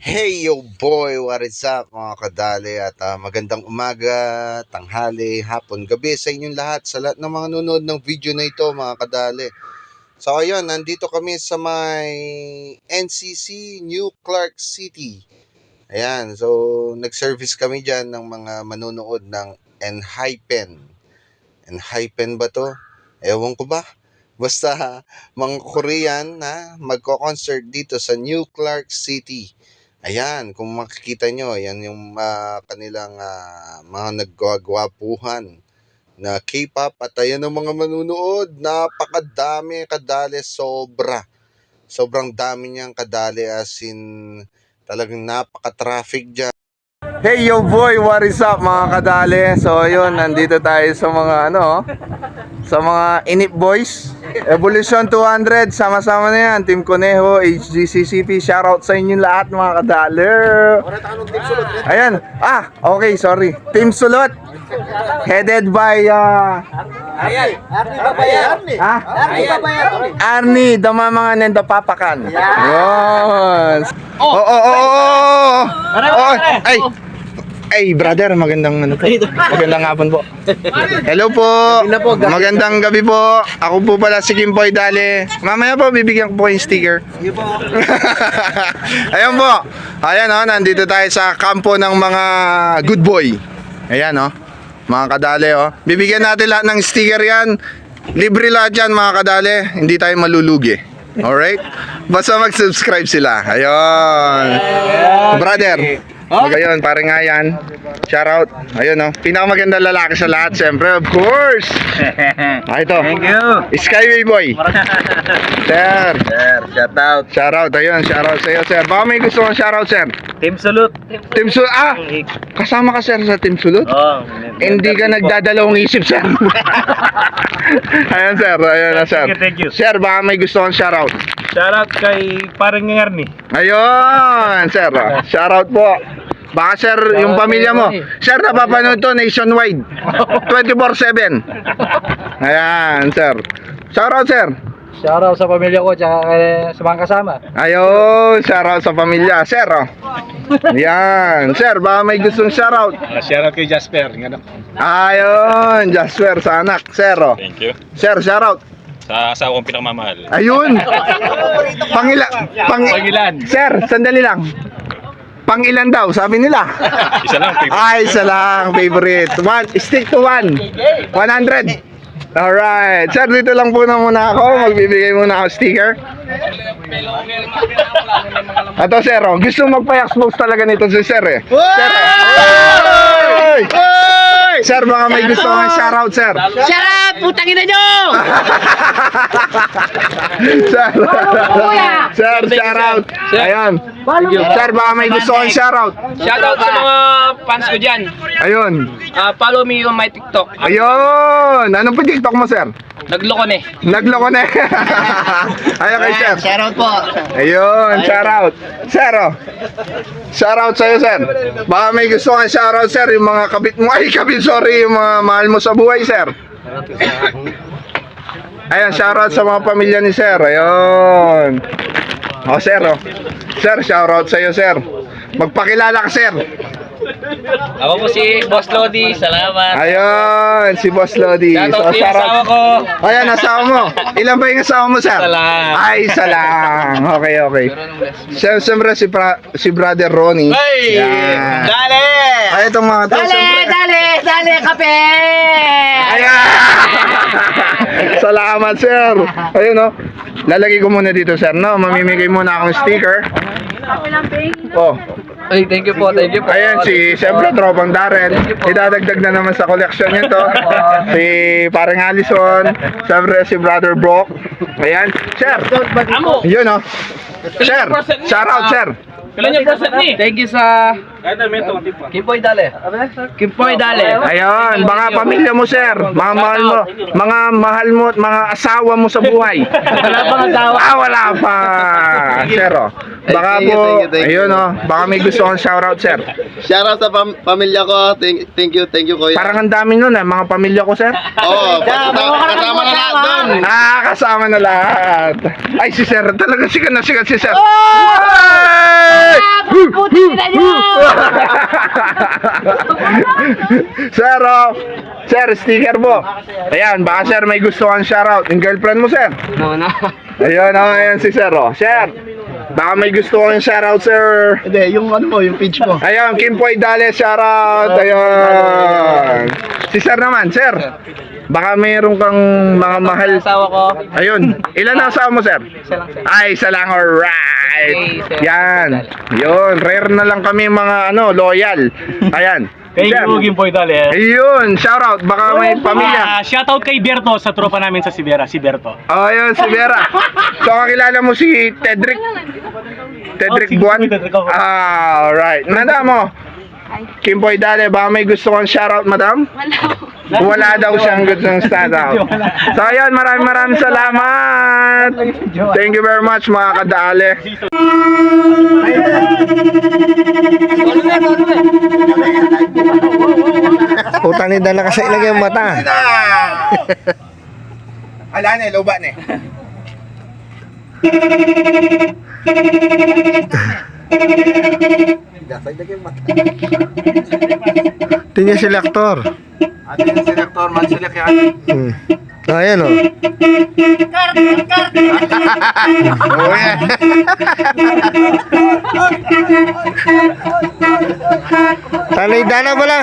Hey yo boy, what is up mga kadali at ah, magandang umaga, tanghali, hapon, gabi sa inyong lahat, sa lahat ng mga nanonood ng video na ito mga kadali. So ayun, nandito kami sa may NCC New Clark City. Ayan, so nag-service kami dyan ng mga manonood ng Enhypen. Enhypen ba to? Ewan ko ba? Basta mga Korean na magko-concert dito sa New Clark City. Ayan, kung makikita nyo, yan yung ah, kanilang ah, mga naggagwapuhan na K-pop at ayan ang mga manunood. Napakadami, kadali, sobra. Sobrang dami niyang kadali as in talagang napaka-traffic dyan. Hey yo boy, what is up mga kadali? So ayun, nandito tayo sa mga ano, sa mga Inip Boys. Evolution 200, sama-sama na yan. Team Conejo, HGCCP, shoutout sa inyo lahat mga kadali. Ayan, ah, okay, sorry. Team Sulot, headed by, uh, ah, Arnie, damamangan ng dapapakan. Yes. Oh, oh, oh, oh, oh. Oh, ay. Ay, brother, magandang ano po. Magandang hapon po. Hello po. Magandang gabi po. Ako po pala si Kimboy Dale. Mamaya po bibigyan ko po yung sticker. Ayan po. Ayan oh, nandito tayo sa kampo ng mga good boy. Ayan oh. Mga kadale oh. Bibigyan natin lahat ng sticker yan. Libre lahat yan mga kadale. Hindi tayo malulugi. Alright? Basta mag-subscribe sila. Ayun. Brother. Magayon, pare nga yan. Shout out. Ayun oh. Pinakamaganda lalaki sa lahat, siyempre, of course. Ah, ito. Thank you. Skyway boy. Sir. Sir, shout out. Shout out. Ayun, shout out sa iyo, sir. Baka may gusto kong shout out, sir. Team Salute. Team Sulut. Ah, kasama ka, sir, sa Team Sulut? Oh, Hindi ka nagdadalawang isip, sir. Ayan, sir. Ayan na, sir. Thank you, thank you. Sir, baka may gusto kong shout out. Shout out kay parang Ngarni. Ayun, sir. Shout out po. Baka sir, yung pamilya mo. Sir, napapanood to nationwide. 24-7. Ayan, sir. Shout out, sir. Shout out sa pamilya ko tsaka kay sa mga kasama. Ayun, shout out sa pamilya. Sir, oh. Yan. Sir, baka may gustong shout out. Uh, shout out kay Jasper. Ngano? Ayun, Jasper sa anak. Sir, oh. Thank you. Sir, shout out. Sa asawa kong pinakamamahal. Ayun. Pangila, pang, Pangilan. Sir, sandali lang. Pangilan daw, sabi nila. Isa lang, favorite. Ay, isa lang, favorite. One, stick to one. 100. Alright. Sir, dito lang po na muna ako. Magbibigay muna ako sticker. Ito, sir. Oh. Gusto magpa-expose talaga nito si sir eh. Sir, eh. Oy! Sir, baka may gusto kang shoutout, sir. Shut up! Putang ina nyo! sir, sir, shoutout. Ayan. Sir, baka may gusto kang shoutout. Shoutout sa mga fans ko dyan. Ayun. Ah, follow me on my TikTok. Ayun. Anong po TikTok mo, sir? Nagloko na eh. Nagloko na. Ayun kay sir. Shoutout po. Ayun, shout out. Sir, oh. Shout out sa'yo, sir. Baka may gusto kang shout out, sir, yung mga kabit mo. Ay, kabit, sorry, yung mga mahal mo sa buhay, sir. Ayun, shout out sa mga pamilya ni sir. Ayun. Oh, sir, oh. Sir, shout out sa'yo, sir. Magpakilala ka, sir. Ako po si Boss Lodi. Salamat. Ayun, si Boss Lodi. Shoutout shout out. asawa ko. Ayan, asawa mo. Ilan ba yung asawa mo, sir? Isa lang. Ay, isa lang. Okay, okay. Siyem- Siyempre, si, pra- si brother Ronnie. Hey! Yan. Dale! Ay, itong mga to, Dale, siyempre. dale, dale, kape! Ayan! Salamat, sir. Ayun, no. Lalagay ko muna dito, sir, no. Mamimigay muna akong sticker. Oh. Ay, thank you po, thank you po. Ayan, si, siyempre, tropang Darren. Idadagdag na naman sa collection nito. si parang Allison. Siyempre, si brother Brock. Ayan. Sir. Amo! Yun, no. Sir. Shout out, sir. Kailan yung percent ni? Thank you sa Kimpoy Dale. Kimpoy Dale. Ayun, mga pamilya mo, sir. Mga mahal mo, mga mahal mo at mga asawa mo sa buhay. Wala pang asawa. Ah, wala pa. Sir, oh. Baka po, ayun, oh. Baka may gusto kong shoutout, sir. Shoutout sa pam- pamilya ko. Thank, thank you, thank you, kuya. Parang ang dami nun, eh. Mga pamilya ko, sir. Oo, kasama, kasama na lahat doon. Ah, kasama na lahat. Ay, si sir. Talaga sikat na sikat si sir. Ay! Woo! ina nyo! sir, oh. Sir, sticker mo. Ayan, baka sir may gusto kang shoutout. Yung girlfriend mo, sir. No, na. Ayun, oh, ayan si sir, oh. Sir, baka may gusto kang shoutout, sir. Hindi, yung ano mo, yung page mo. Ayun, Kim Poy Dale, shoutout. Ayun. Si sir naman, sir. Baka mayroon kang mga mahal. Asawa ko. Ayun. Ilan na asawa mo, sir? Isa lang, sir. Ay, isa lang, alright. Sir. Yan. Yun, rare na lang kami mga ano, loyal. Ayan. Thank Sir. you, Gimpoy Dale. Ayun, shoutout. Baka may pamilya. Ah, shoutout kay Berto sa tropa namin sa Sibera, si Berto. Oh, ayun, si Vera. So, kakilala mo si Tedrick? Tedrick Oh, si Buwan? Tedrick ako. Ah, alright. Madam, oh. Kimpoy Dale, baka may gusto kang shoutout, madam? Wala. Wala daw siyang gustong shoutout. So, ayun, maraming maraming salamat. Thank you very much, mga kadale. Utang ni Dala kasi ilagay ang mata. Ala na, loba na. Tingnan si Lektor. Ate yung selector, man-select yan. Hmm. Ayan oh. Oh, yeah. Tanay Dana pala.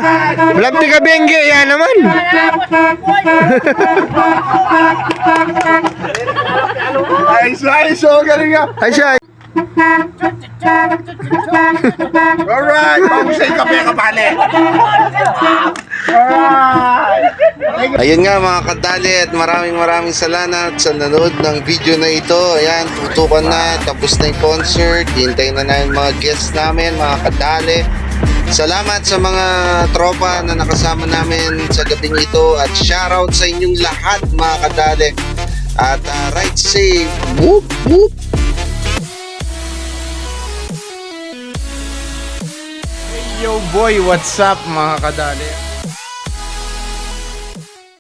Labti ka bengge. Yan naman. Ayos, ayos, oh, galing nga. Ay siya. Alright, pangusay kape kapali. Ayun nga mga kadali at maraming maraming salamat sa nanood ng video na ito. Ayan, tutukan na, tapos na yung concert. Hintayin na namin mga guests namin, mga kadali. Salamat sa mga tropa na nakasama namin sa gabing ito at shoutout sa inyong lahat mga kadali. At uh, ride safe. Whoop, whoop. Yo boy, what's up mga kadali?